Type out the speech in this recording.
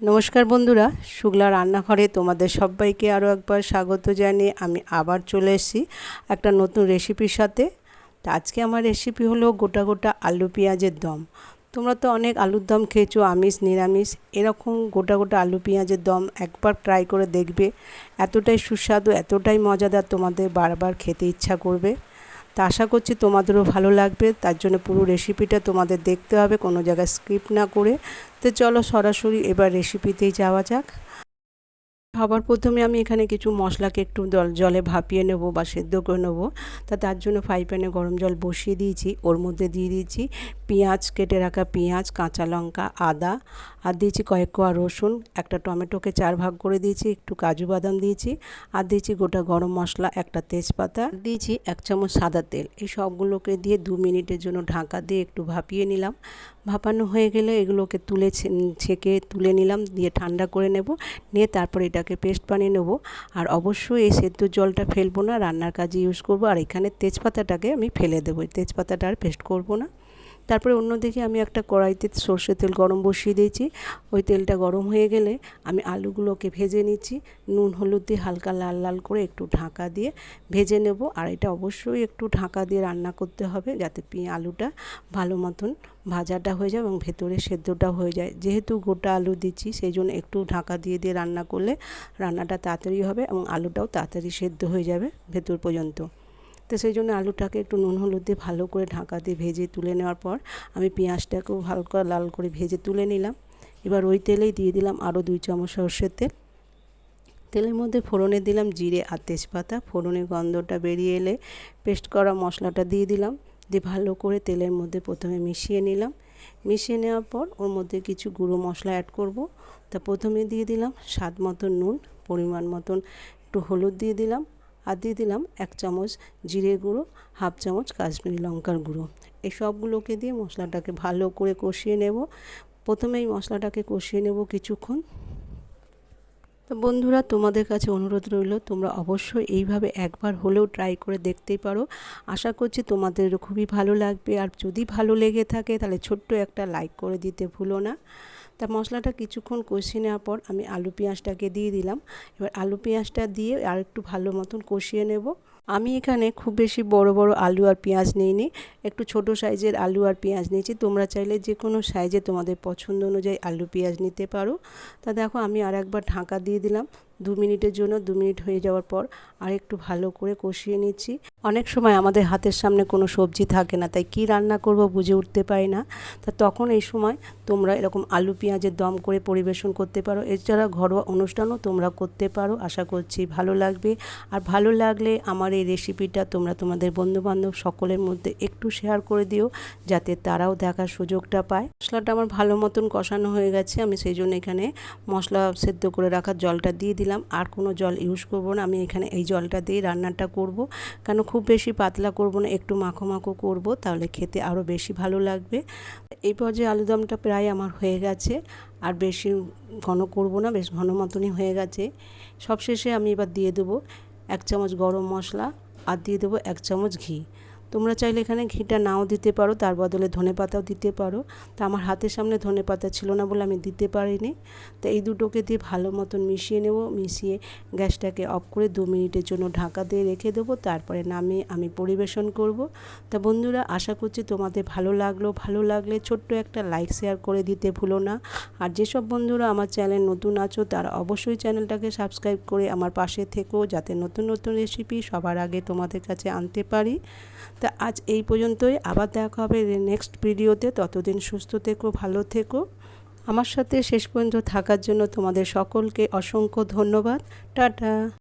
নমস্কার বন্ধুরা, শুক্লা রান্নাঘরে তোমাদের সবাইকে আরও একবার স্বাগত জানিয়ে আমি আবার চলে এসেছি একটা নতুন রেসিপির সাথে। তা আজকে আমার রেসিপি হলো গোটা গোটা আলু পেঁয়াজের দম। তোমরা তো অনেক আলুর দম খেয়েছো, আমিষ, নিরামিষ, এরকম গোটা গোটা আলু পেঁয়াজের দম একবার ট্রাই করে দেখবে। এতটাই সুস্বাদু, এতটাই মজাদার তোমাদের বারবার খেতে ইচ্ছা করবে। তা আশা করছি তোমাদেরও ভালো লাগবে। তার জন্য পুরো রেসিপিটা তোমাদের দেখতে হবে, কোনো জায়গায় স্কিপ না করে। তো চলো সরাসরি এবার রেসিপিতেই যাওয়া যাক। সবার প্রথমে আমি এখানে কিছু মশলাকে একটু জল ভাপিয়ে নেব বা সেদ্ধ করে নেব। তা তার জন্য ফ্রাই প্যানে গরম জল বসিয়ে দিয়েছি। ওর মধ্যে দিয়ে দিয়েছি পেঁয়াজ, কেটে রাখা পেঁয়াজ, কাঁচা লঙ্কা, আদা, আর দিয়েছি কয়েক কোয়া রসুন, একটা টমেটোকে চার ভাগ করে দিয়েছি, একটু কাজু বাদাম দিয়েছি, আর দিয়েছি গোটা গরম মশলা, একটা তেজপাতা দিয়েছি এক চামচ সাদা তেল। এই সবগুলোকে দিয়ে দু মিনিটের জন্য ঢাকা দিয়ে একটু ভাপিয়ে নিলাম। ভাপানো হয়ে গেলে এগুলোকে তুলে ছেঁকে তুলে নিলাম, দিয়ে ঠান্ডা করে নেব, নিয়ে তারপর এটাকে পেস্ট বানিয়ে নেব। আর অবশ্যই এই সেদ্ধ জলটা ফেলব না, রান্নার কাজে ইউজ করব, আর এখানে তেজপাতাটাকে আমি ফেলে দেবো। তেজপাতাটা আর পেস্ট করব না। তারপরে অন্যদিকে আমি একটা কড়াইতে সর্ষে তেল গরম বসিয়ে দিয়েছি। ওই তেলটা গরম হয়ে গেলে আমি আলুগুলোকে ভেজে নিচ্ছি। নুন, হলুদ দিয়ে হালকা লাল লাল করে একটু ঢাকা দিয়ে ভেজে নেব। আর এটা অবশ্যই একটু ঢাকা দিয়ে রান্না করতে হবে যাতে আলুটা ভালো মতন ভাজাটা হয়ে যায় এবং ভেতরে সেদ্ধটা হয়ে যায়। যেহেতু গোটা আলু দিচ্ছি, সেই জন্য একটু ঢাকা দিয়ে দিয়ে রান্না করলে রান্নাটা তাড়াতাড়ি হবে এবং আলুটাও তাড়াতাড়ি সেদ্ধ হয়ে যাবে ভেতর পর্যন্ত। তো সেই জন্য আলুটাকে একটু নুন, হলুদ দিয়ে ভালো করে ঢাকা দিয়ে ভেজে তুলে নেওয়ার পর আমি পেঁয়াজটাকেও হালকা লাল করে ভেজে তুলে নিলাম। এবার ওই তেলেই দিয়ে দিলাম আরও দুই চামচ সর্ষের তেল। তেলের মধ্যে ফোড়নে দিলাম জিরে আর তেজপাতা। ফোড়নের গন্ধটা বেরিয়ে এলে পেস্ট করা মশলাটা দিয়ে দিলাম। দিয়ে ভালো করে তেলের মধ্যে প্রথমে মিশিয়ে নিলাম। মিশিয়ে নেওয়ার পর ওর মধ্যে কিছু গুঁড়ো মশলা অ্যাড করব। তা প্রথমে দিয়ে দিলাম স্বাদ মতন নুন, পরিমাণ মতন একটু হলুদ দিয়ে দিলাম। আর দিয়ে দিলাম এক চামচ জিরে গুঁড়ো, হাফ চামচ কাশ্মীরি লঙ্কার গুঁড়ো। এই সবগুলোকে দিয়ে মশলাটাকে ভালো করে কষিয়ে নেব। প্রথমে এই মশলাটাকে কষিয়ে নেব কিছুক্ষণ। তো বন্ধুরা, তোমাদের কাছে অনুরোধ রইল, তোমরা অবশ্যই এইভাবে একবার হলেও ট্রাই করে দেখতেই পারো। আশা করছি তোমাদের খুবই ভালো লাগবে। আর যদি ভালো লেগে থাকে, তাহলে ছোট্ট একটা লাইক করে দিতে ভুলো না। তা মশলাটা কিছুক্ষণ কষিয়ে নেওয়ার পর আমি আলু পেঁয়াজটাকে দিয়ে দিলাম। এবার আলু পেঁয়াজটা দিয়ে আর একটু ভালো মতন কষিয়ে নেব। আমি এখানে খুব বেশি বড় বড় আলু আর পেঁয়াজ নিইনি। একটু ছোট সাইজের আলু আর পেঁয়াজ নিয়েছি। তোমরা চাইলে যে কোনো সাইজে তোমাদের পছন্দ অনুযায়ী আলু, পেঁয়াজ নিতে পারো। তা দেখো, আমি আর একবার ঢাকা দিয়ে দিলাম। দু মিনিটের জন্য, দু মিনিট হয়ে যাওয়ার পর আর একটু ভালো করে কষিয়ে নিচ্ছি। অনেক সময় আমাদের হাতের সামনে কোনো সবজি থাকে না, তাই কি রান্না করব বুঝে উঠতে পারি না। তা তখন এই সময় তোমরা এরকম আলু পেঁয়াজের দম করে পরিবেশন করতে পারো। এছাড়া ঘরোয়া অনুষ্ঠানও তোমরা করতে পারো, আশা করছি ভালো লাগবে। আর ভালো লাগলে আমার এই রেসিপিটা তোমরা তোমাদের বন্ধুবান্ধব সকলের মধ্যে একটু শেয়ার করে দিও, যাতে তারাও দেখার সুযোগটা পায়। মশলাটা আমার ভালো মতন কষানো হয়ে গেছে, আমি সেই জন্য এখানে মশলা সেদ্ধ করে রাখার জলটা দিয়ে দিলাম। আর কোনো জল ইউজ করব না। আমি এখানে এই জলটা দিয়ে রান্নাটা করব। কেন খুব বেশি পাতলা করব না, একটু মাখো মাখো করব, তাহলে খেতে আরও বেশি ভালো লাগবে। এই পর্যায়ে আলুদমটা প্রায় আমার হয়ে গেছে, আর বেশি ঘন করব না, বেশ ঘন মতনই হয়ে গেছে। সবশেষে আমি এবার দিয়ে দেবো এক চামচ গরম মশলা, আর দিয়ে দেবো এক চামচ ঘি। তোমরা চাইলে এখানে ঘিটা নাও দিতে পারো, তার বদলে ধনে পাতাও দিতে পারো। তা আমার হাতের সামনে ধনে পাতা ছিল না বলে আমি দিতে পারিনি। তো এই দুটোকে দিয়ে ভালো মতন মিশিয়ে নেব, মিশিয়ে গ্যাসটাকে অফ করে দু মিনিটের জন্য ঢাকা দিয়ে রেখে দেবো, তারপরে নামিয়ে আমি পরিবেশন করব। তা বন্ধুরা, আশা করছি তোমাদের ভালো লাগল। ভালো লাগলে ছোট্ট একটা লাইক, শেয়ার করে দিতে ভুলো না। আর যেসব বন্ধুরা আমার চ্যানেল নতুন আছো, তারা অবশ্যই চ্যানেলটাকে সাবস্ক্রাইব করে আমার পাশে থেকো, যাতে নতুন নতুন রেসিপি সবার আগে তোমাদের কাছে আনতে পারি। তা আজ এই পর্যন্তই। আবার দেখা হবে নেক্সট ভিডিওতে ততদিন সুস্থ থেকো, ভালো থেকো। আমার সাথে শেষ পর্যন্ত থাকার জন্য তোমাদের সকলকে অসংখ্য ধন্যবাদ। টাটা।